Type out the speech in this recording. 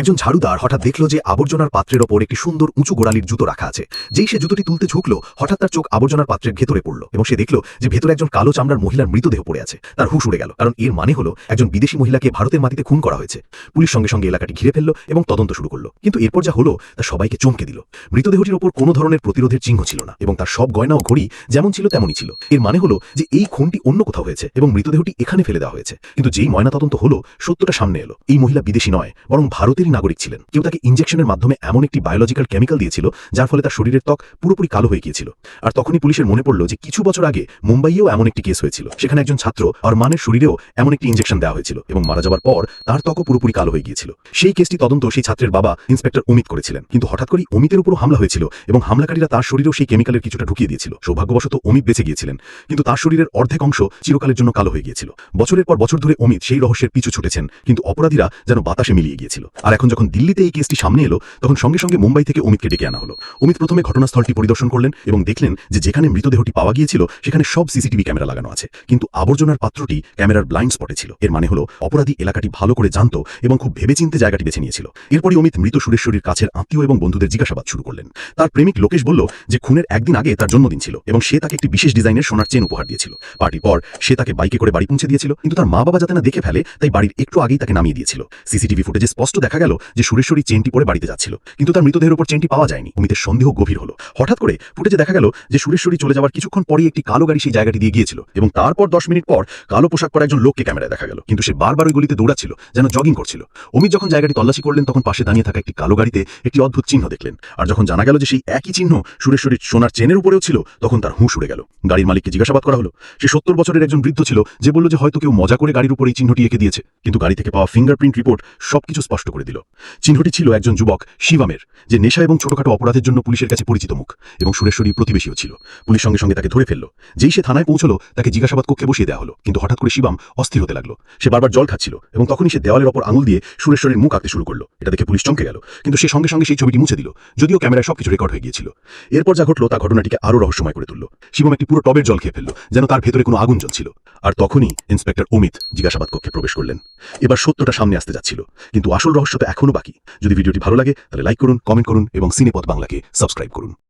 একজন ঝাড়ুদার হঠাৎ দেখল যে আবর্জনার পাত্রের ওপর একটি সুন্দর উঁচু গোড়ালির জুতো রাখা আছে। যেই সে জুতোটি তুলতে ঝুঁকলো, হঠাৎ তার চোখ আবর্জনার পাত্রের ভেতরে পড়ল এবং সে দেখল যে ভেতরে একজন কালো চামড়ার মহিলার মৃতদেহ পড়ে আছে। তার হুশ উড়ে গেল, কারণ এর মানে হলো একজন বিদেশি মহিলাকে ভারতের মাটিতে খুন করা হয়েছে। পুলিশ সঙ্গে সঙ্গে এলাকাটি ঘিরে ফেলল এবং তদন্ত শুরু করল। কিন্তু এরপর যা হলো, তা সবাইকে চমকে দিল। মৃতদেহটির ওপর কোনো ধরনের প্রতিরোধের চিহ্ন ছিল না এবং তার সব গয়না ও ঘড়ি যেমন ছিল তেমনই ছিল। এর মানে হলো যে এই খুনটি অন্য কোথাও হয়েছে এবং মৃতদেহটি এখানে ফেলে দেওয়া হয়েছে। কিন্তু যেই ময়নাতদন্ত হলো, সত্যটা সামনে এলো। এই মহিলা বিদেশি নয়, বরং ভারতেরই নাগরিক ছিলেন। কেউ তাকে ইনজেকশনের মাধ্যমে এমন একটি বায়োলজিক্যাল কেমিক্যাল দিয়েছিল, যার ফলে তার শরীরের ত্বক পুরোপুরি কালো হয়ে গিয়েছিল। আর তখনই পুলিশের মনে পড়ল যে কিছু বছর আগে মুম্বাইয়েও এমন একটি কেস হয়েছিল। সেখানে একজন ছাত্র আর মানের শরীরেও এমন একটি ইনজেকশন দেওয়া হয়েছিল এবং মারা যাওয়ার পর তার ত্বকও পুরোপুরি কালো হয়ে গিয়েছিল। সেই কেসটি তদন্ত সেই ছাত্রের বাবা ইন্সপেক্টর অমিত করেছিলেন। কিন্তু হঠাৎ করেই অমিতের উপরও হামলা হয়েছিল এবং হামলাকারীরা তার শরীরেও সেই কেমিক্যালের কিছুটা ঢুকিয়ে দিয়েছিল। সৌভাগ্যবশত অমিত বেঁচে গিয়েছিলেন। কিন্তু তার শরীরের অর্ধেক অংশ চিরকালের জন্য কালো হয়ে গিয়েছিল। বছরের পর বছর ধরে অমিত সেই রহস্যের পিছু ছুটেছেন, কিন্তু অপরাধীরা যেন বাতাসে মিলিয়ে গিয়েছিল। আর এখন যখন দিল্লিতে এই কেসটি সামনে এলো, তখন সঙ্গে সঙ্গে মুম্বাই থেকে অমিতকে ডেকে আনা হলো। অমিত প্রথমে ঘটনাস্থলটি পরিদর্শন করলেন এবং দেখলেন যে যেখানে মৃতদেহটি পাওয়া গিয়েছিল, সেখানে সব সিসিটিভি ক্যামেরা লাগানো আছে। কিন্তু আবর্জনার পাত্রটি ক্যামেরার ব্লাইন্ড স্পটে ছিল। এর মানে হলো, অপরাধী এলাকাটি ভালো করে জানত এবং খুব ভেবেচিন্তে জায়গাটি বেছে নিয়েছিল। এরপরই অমিত মৃত সুরেশ্বরীর কাছের আত্মীয় এবং বন্ধুদের জিজ্ঞাসাবাদ শুরু করলেন। তার প্রেমিক লোকেশ বলল যে খুনের একদিন আগে তার জন্মদিন ছিল এবং সে তাকে একটি বিশেষ ডিজাইনের সোনার চেন উপহার দিয়েছিল। পার্টির পর সে তাকে বাইকে করে বাড়ি পৌঁছে দিয়েছিল, কিন্তু তার মা বাবা যাতে না দেখে ফেলে, তাই বাড়ির একটু আগেই তাকে নামিয়ে দিয়েছিল। সিসিটিভি ফুটেজে স্পষ্ট দেখা গেল যে সুরেশ্বরী চেনটি পরে বাড়িতে যাচ্ছিল, কিন্তু তার মৃতদেহের উপর চেনটি পাওয়া যায়নি। অমিতের সন্দেহ গভীর হলো। হঠাৎ করে ফুটেজে দেখা গেল যে সুরেশ্বরী চলে যাওয়ার কিছুক্ষণ পরেই একটি কালো গাড়ি সেই জায়গাটি দিয়ে গিয়েছিল এবং তারপর দশ মিনিট পর কালো পোশাক পরা একজন লোককে ক্যামেরায় দেখা গেল। কিন্তু সে বারবার ওই গলিতে দৌড়াচ্ছিল, যেন জগিং করছিল। অমিত যখন জায়গাটি তল্লাশি করলেন, তখন পাশে দাঁড়িয়ে থাকা একটি কালো গাড়িতে একটি অদ্ভুত চিহ্ন দেখলেন। আর যখন জানা গেল যে সেই একই চিহ্ন সুরেশ্বরীর সোনার চেনের উপরেও ছিল, তখন তার হুঁশ উড়ে গেল। গাড়ির মালিককে জিজ্ঞাসাবাদ করা হলো। সে সত্তর বছরের একজন বৃদ্ধ ছিল, যে বলল যে হয়তো কেউ মজা করে গাড়ির উপর এই চিহ্নটি এঁকে দিয়েছে। কিন্তু গাড়ি থেকে পাওয়া ফিঙ্গারপ্রিন্ট রিপোর্ট সবকিছু স্পষ্ট করে দিল। চিহ্নটি ছিল একজন যুবক, শিবামের, যে নেশা এবং ছোটখাটো অপরাধের জন্য পুলিশের কাছে পরিচিত মুখ এবং সুরেশ্বরী প্রতিবেশীও ছিল। পুলিশ সঙ্গে সঙ্গে তাকে ধরে ফেলল। যেই সে থানায় পৌঁছলো, তাকে জিজ্ঞাসাবাদ কক্ষে বসিয়ে দেওয়া হলো। কিন্তু হঠাৎ করে শিবাম অস্থির হতে লাগল। সে বারবার জল খাচ্ছিল এবং তখনই সে দেওয়ালের ওপর আঙুল দিয়ে সুরেশ্বরীর মুখ আঁকতে শুরু করল। এটা দেখে পুলিশ চমকে গেল। কিন্তু সে সঙ্গে সঙ্গে সেই ছবিটি মুছে দিল। যদিও ক্যামেরায় সবকিছু রেকর্ড হয়ে গিয়েছিল। এরপর যা ঘটলো, তা ঘটনাটিকে আরও রহস্যময় করে তুলল। শিবম একটি পুরো টবের জল খেয়ে ফেলল, যেন তার ভেতরে কোনো আগুন জ্বলছিল। আর তখনই ইন্সপেক্টর অমিত জিজ্ঞাসাবাদ কক্ষে প্রবেশ করলেন। এবার সত্যটা সামনে আসতে যাচ্ছিল, কিন্তু আসল রহস্য তো এখনও বাকি। যদি ভিডিওটি ভালো লাগে, তাহলে লাইক করুন কমেন্ট করুন এবং সিনেপথ বাংলাকে সাবস্ক্রাইব করুন।